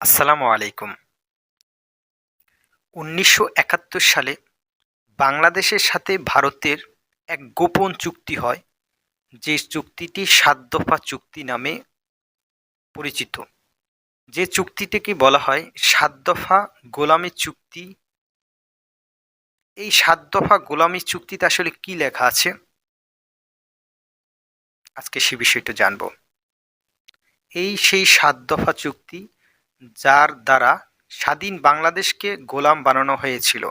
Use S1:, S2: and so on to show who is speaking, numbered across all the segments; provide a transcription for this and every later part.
S1: আসসালামু আলাইকুম। উনিশশো একাত্তর সালে বাংলাদেশের সাথে ভারতের এক গোপন চুক্তি হয়, যে চুক্তিটি সাত দফা চুক্তি নামে পরিচিত। যে চুক্তিটিকে বলা হয় সাত দফা গোলামি চুক্তি। এই সাত দফা গোলামি চুক্তিতে আসলে কি লেখা আছে? আজকে সে বিষয়টা জানব। এই সেই সাত দফা চুক্তি যার দ্বারা স্বাধীন বাংলাদেশকে গোলাম বানানো হয়েছিল।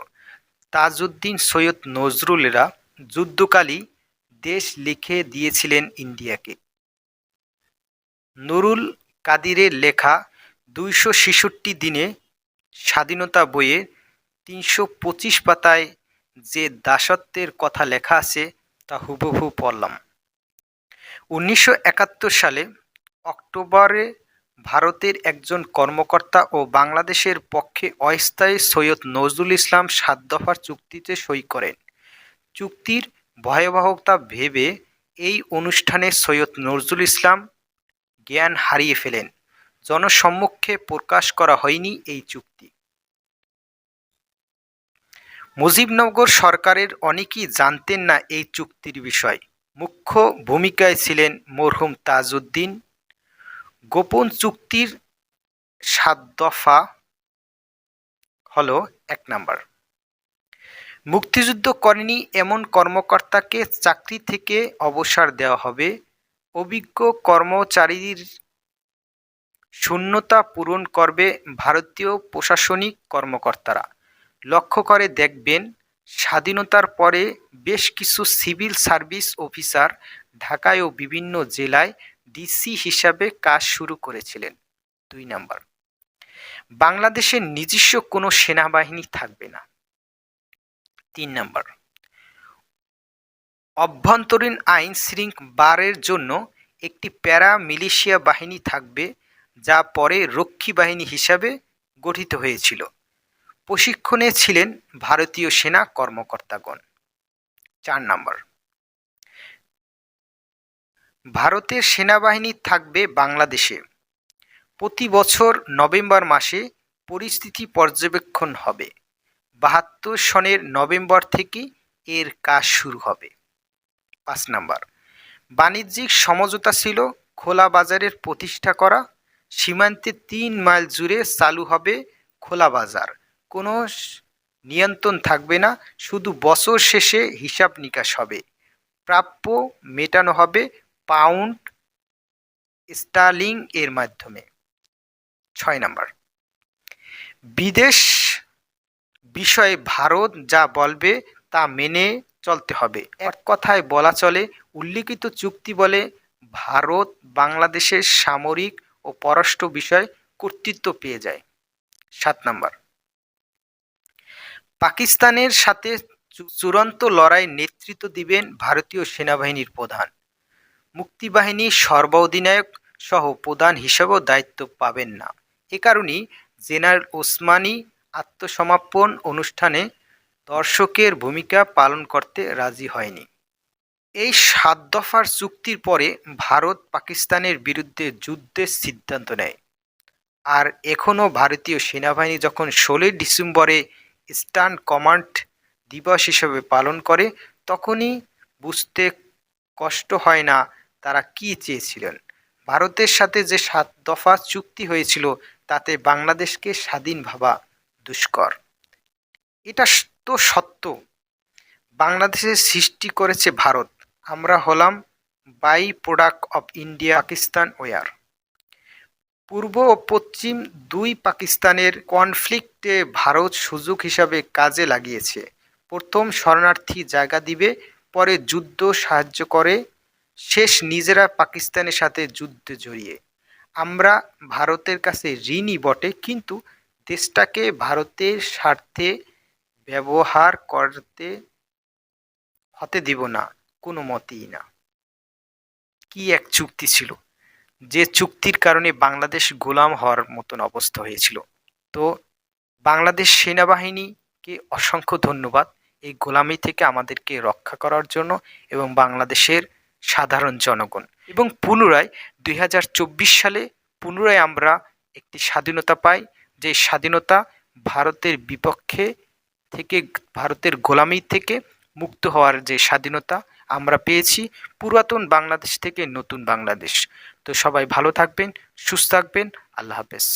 S1: তাজউদ্দিন সৈয়দ নজরুলেরা যুদ্ধকালী দেশ লিখে দিয়েছিলেন ইন্ডিয়াকে। নুরুল কাদিরের লেখা দুইশো ছেষট্টি দিনে স্বাধীনতা বইয়ে তিনশো পঁচিশ পাতায় যে দাসত্বের কথা লেখা আছে, তা হুবহু পড়লাম। উনিশশো একাত্তর সালে অক্টোবরে ভারতের একজন কর্মকর্তা ও বাংলাদেশের পক্ষে অস্থায়ী সৈয়দ নজরুল ইসলাম সাত দফার চুক্তিতে সই করেন। চুক্তির ভয়াবহতা ভেবে এই অনুষ্ঠানে সৈয়দ নজরুল ইসলাম জ্ঞান হারিয়ে ফেলেন। জনসম্মুখে প্রকাশ করা হয়নি এই চুক্তি। মুজিবনগর সরকারের অনেকেই জানতেন না এই চুক্তির বিষয়। মুখ্য ভূমিকায় ছিলেন মরহুম তাজউদ্দিন গোপন চুক্তির সাত দফা হল এক নাম্বার। মুক্তিযুদ্ধ করেনি এমন কর্মকর্তাকে চাকরি থেকে অবসর দেওয়া হবে। অভিজ্ঞ কর্মচারীর শূন্যতা পূরণ করবে ভারতীয় প্রশাসনিক কর্মকর্তারা। লক্ষ্য করে দেখবেন, স্বাধীনতার পরে বেশ কিছু সিভিল সার্ভিস অফিসার ঢাকায় ও বিভিন্ন জেলায় ডিসি হিসাবে কাজ শুরু করেছিলেন। দুই নাম্বার, বাংলাদেশের নিজস্ব কোনো সেনাবাহিনী থাকবে না। তিন নাম্বার, অভ্যন্তরীণ আইন শৃঙ্খলার জন্য একটি প্যারা মিলিশিয়া বাহিনী থাকবে, যা পরে রক্ষী বাহিনী হিসাবে গঠিত হয়েছিল। প্রশিক্ষণে ছিলেন ভারতীয় সেনা কর্মকর্তাগণ। চার নম্বর ভারতের সেনাবাহিনী থাকবে বাংলাদেশে। প্রতি বছর নভেম্বর মাসে পরিস্থিতি পর্যবেক্ষণ হবে। বাহাত্তর সনের নভেম্বর থেকে এর কাজ শুরু হবে। পাঁচ নাম্বার, বাণিজ্যিক সমঝোতা ছিল, খোলা বাজারের প্রতিষ্ঠা করা। সীমান্তে তিন মাইল জুড়ে চালু হবে খোলা বাজার। কোনো নিয়ন্ত্রণ থাকবে না, শুধু বছর শেষে হিসাব নিকাশ হবে। প্রাপ্য মেটানো হবে পাউন্ড স্টার্লিং এর মাধ্যমে। ছয় নাম্বার। বিদেশ বিষয়ে ভারত যা বলবে তা মেনে চলতে হবে। এক কথায় বলা চলে, উল্লিখিত চুক্তি বলে ভারত বাংলাদেশের সামরিক ও পররাষ্ট্র বিষয় কর্তৃত্ব পেয়ে যায়। সাত নম্বর। পাকিস্তানের সাথে চূড়ান্ত লড়াই নেতৃত্ব দিবেন ভারতীয় সেনাবাহিনীর প্রধান। মুক্তিবাহিনী সর্বাধিনায়ক সহ প্রধান হিসেবেও দায়িত্ব পাবেন না। এ কারণেই জেনারেল ওসমানী আত্মসমাপন অনুষ্ঠানে দর্শকের ভূমিকা পালন করতে রাজি হয়নি। এই সাত দফার চুক্তির পরে ভারত পাকিস্তানের বিরুদ্ধে যুদ্ধের সিদ্ধান্ত নেয়। আর এখনও ভারতীয় সেনাবাহিনী যখন ষোলোই ডিসেম্বরে ইস্টার্ন কমান্ড দিবস হিসেবে পালন করে, তখনই বুঝতে কষ্ট হয় না তারা কী চেয়েছিলেন? ভারতের সাথে যে সাত দফা চুক্তি হয়েছিল, তাতে বাংলাদেশকে স্বাধীন ভাবা দুষ্কর। এটা তো সত্য। বাংলাদেশের সৃষ্টি করেছে ভারত। আমরা হলাম by product of India Pakistan war পূর্ব ও পশ্চিম দুই পাকিস্তানের কনফ্লিক্টে ভারত সুযোগ হিসাবে কাজে লাগিয়েছে। প্রথম শরণার্থী জায়গা দিবে, পরে যুদ্ধ সাহায্য করে শেষ নিজেরা পাকিস্তানের সাথে যুদ্ধে জড়িয়ে। আমরা ভারতের কাছে ঋণই বটে, কিন্তু দেশটাকে ভারতের স্বার্থে ব্যবহার করতে হতে দিব না, কোনো মতেই না। কি এক চুক্তি ছিল? যে চুক্তির কারণে বাংলাদেশ গোলাম হওয়ার মতন অবস্থা হয়েছিল। তো বাংলাদেশ সেনাবাহিনীকে অসংখ্য ধন্যবাদ এই গোলামি থেকে আমাদেরকে রক্ষা করার জন্য এবং বাংলাদেশের সাধারণ জনগণ। এবং পুনরায় দুই হাজার চব্বিশ সালে পুনরায় আমরা একটি স্বাধীনতা পাই, যে স্বাধীনতা ভারতের বিপক্ষে থেকে, ভারতের গোলামি থেকে মুক্ত হওয়ার যে স্বাধীনতা আমরা পেয়েছি, পুরাতন বাংলাদেশ থেকে নতুন বাংলাদেশ। তো সবাই ভালো থাকবেন, সুস্থ থাকবেন, আল্লাহ হাফেজ।